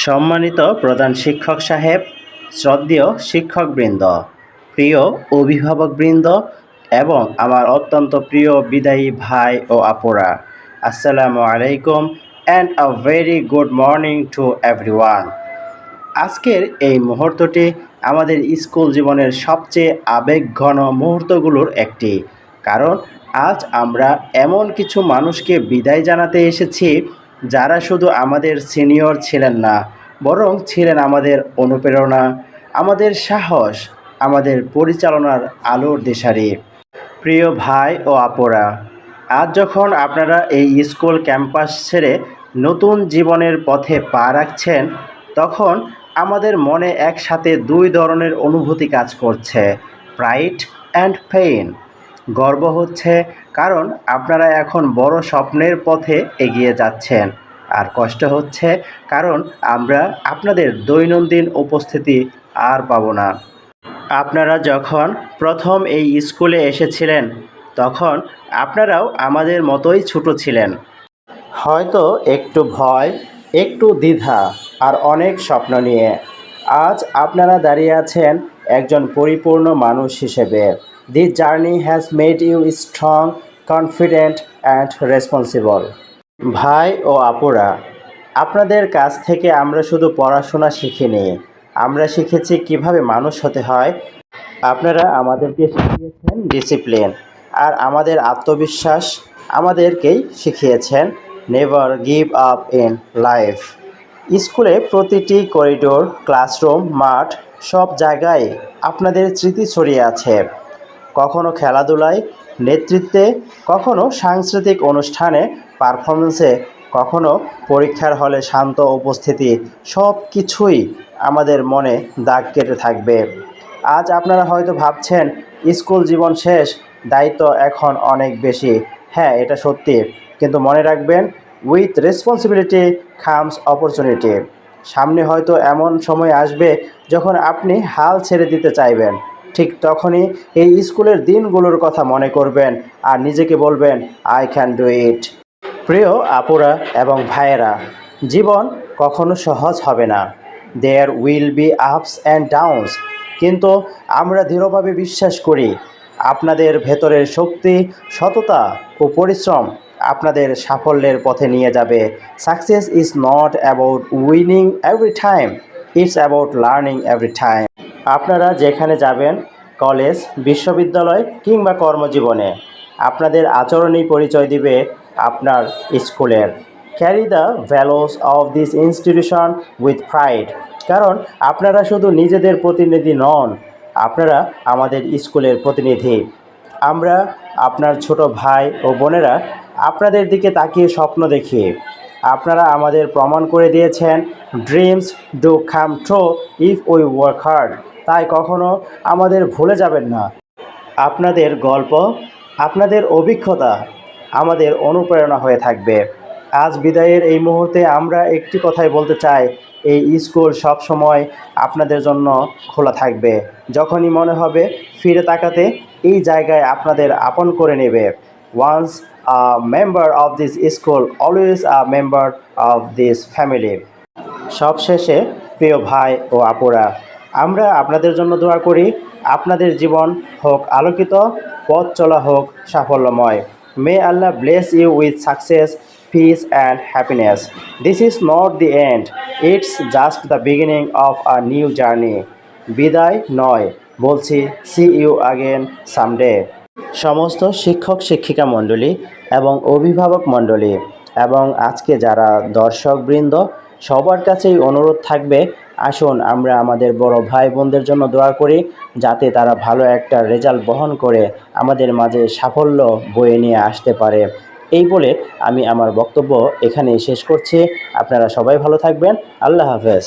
সম্মানিত প্রধান শিক্ষক সাহেব, শ্রদ্ধেয় শিক্ষকবৃন্দ, প্রিয় অভিভাবকবৃন্দ এবং আমার অত্যন্ত প্রিয় বিদায়ী ভাই ও আপুরা, আসসালামু আলাইকুম and a very good morning to everyone আজকের এই মুহূর্তটি আমাদের স্কুল জীবনের সবচেয়ে আবেগঘন মুহূর্তগুলোর একটি, কারণ আজ আমরা এমন কিছু মানুষকে বিদায় জানাতে এসেছি যারা শুধু আমাদের সিনিয়র ছিলেন না, বরং ছিলেন আমাদের অনুপ্রেরণা, আমাদের সাহস, আমাদের পরিচালনার আলোর দিশারি। প্রিয় ভাই ও আপুরা, আজ যখন আপনারা এই স্কুল ক্যাম্পাস ছেড়ে নতুন জীবনের পথে পা রাখছেন, তখন আমাদের মনে একসাথে দুই ধরনের অনুভূতি কাজ করছে প্রাইড অ্যান্ড পেইন গর্ব হচ্ছে কারণ আপনারা এখন বড় স্বপ্নের পথে এগিয়ে যাচ্ছেন। আর কষ্ট হচ্ছে কারণ আমরা আপনাদের দৈনন্দিন উপস্থিতি আর পাবো না। আপনারা যখন প্রথম এই স্কুলে এসেছিলেন, তখন আপনারাও আমাদের মতোই ছোট ছিলেন। হয়তো একটু ভয়, একটু দ্বিধা আর অনেক স্বপ্ন নিয়ে। আজ আপনারা দাঁড়িয়ে আছেন একজন পরিপূর্ণ মানুষ হিসেবে। This journey has made you strong confident and responsible ভাই ও আপুরা, আপনাদের কাছ থেকে আমরা শুধু পড়াশোনা শিখিনি। আমরা শিখেছি কীভাবে মানুষ হতে হয়। আপনারা আমাদেরকে শিখিয়েছেন ডিসিপ্লিন আর আমাদের আত্মবিশ্বাস আমাদেরকেই শিখিয়েছেন never give up in life স্কুলে প্রতিটি করিডোর ক্লাসরুম মাঠ, সব জায়গায় আপনাদের স্মৃতি ছড়িয়ে আছে। কখনো খেলাধুলায় নেতৃত্বে, কখনো সাংস্কৃতিক অনুষ্ঠানে পারফরমেন্সে কখনো পরীক্ষার হলে শান্ত উপস্থিতি, সব কিছুই আমাদের মনে দাগ কেটে থাকবে। আজ আপনারা হয়তো ভাবছেন, স্কুল জীবন শেষ, দায়িত্ব এখন অনেক বেশি। হ্যাঁ এটা সত্যি। কিন্তু মনে রাখবেন উইথ রেসপন্সিবিলিটি খামস অপরচুনিটি সামনে হয়তো এমন সময় আসবে যখন আপনি হাল ছেড়ে দিতে চাইবেন। ঠিক তখনই এই স্কুলের দিনগুলোর কথা মনে করবেন আর নিজেকে বলবেন আই ক্যান ডু ইট প্রিয় আপুরা এবং ভাইয়েরা, জীবন কখনো সহজ হবে না। There will be ups and downs কিন্তু আমরা দৃঢ়ভাবে বিশ্বাস করি, আপনাদের ভেতরের শক্তি, সততা ও পরিশ্রম আপনাদের সাফল্যের পথে নিয়ে যাবে। Success is not about winning every time it's about learning every time আপনারা যেখানে যাবেন, কলেজ, বিশ্ববিদ্যালয় কিংবা কর্মজীবনে, আপনাদের আচরণই পরিচয় দিবে আপনার স্কুলের। Carry the values of this institution with pride কারণ আপনারা শুধু নিজেদের প্রতিনিধি নন, আপনারা আমাদের স্কুলের প্রতিনিধি। আমরা আপনার ছোট ভাই ও বোনেরা আপনাদের দিকে তাকিয়ে স্বপ্ন দেখি। আপনারা আমাদের প্রমাণ করে দিয়েছেন dreams do come true if we work hard তাই কখনো আমাদের ভুলে যাবেন না। আপনাদের গল্প, আপনাদের অভিজ্ঞতা আমাদের অনুপ্রেরণা হয়ে থাকবে। আজ বিদায়ের এই মুহূর্তে আমরা একটি কথাই বলতে চাই, এই স্কুল সব সময় আপনাদের জন্য খোলা থাকবে। যখনই মনে হবে ফিরে তাকাতে এই জায়গায় আপনাদের আপন করে নেবে। Once a member of this school always a member of this family সবশেষে, প্রিয় ভাই ও আপুরা আমরা আপনাদের জন্য দোয়া করি, আপনাদের জীবন হোক আলোকিত, পথ চলা হোক সাফল্যময়। May Allah bless you with success peace and happiness this is not the end it's just the beginning of a new journey বিদায় নয়, বলছি সি ইউ আগেন সামডে সমস্ত শিক্ষক, শিক্ষিকা মণ্ডলী এবং অভিভাবক মণ্ডলী এবং আজকে যারা দর্শকবৃন্দ সবার কাছেই অনুরোধ থাকবে, আসুন আমরা আমাদের বড় ভাই বোনদের জন্য দোয়া করি, যাতে তারা ভালো একটা রেজাল্ট বহন করে আমাদের মাঝে সাফল্য বয়ে নিয়ে আসতে পারে। এই বলে আমি আমার বক্তব্য এখানেই শেষ করছি। আপনারা সবাই ভালো থাকবেন। আল্লাহ হাফেজ।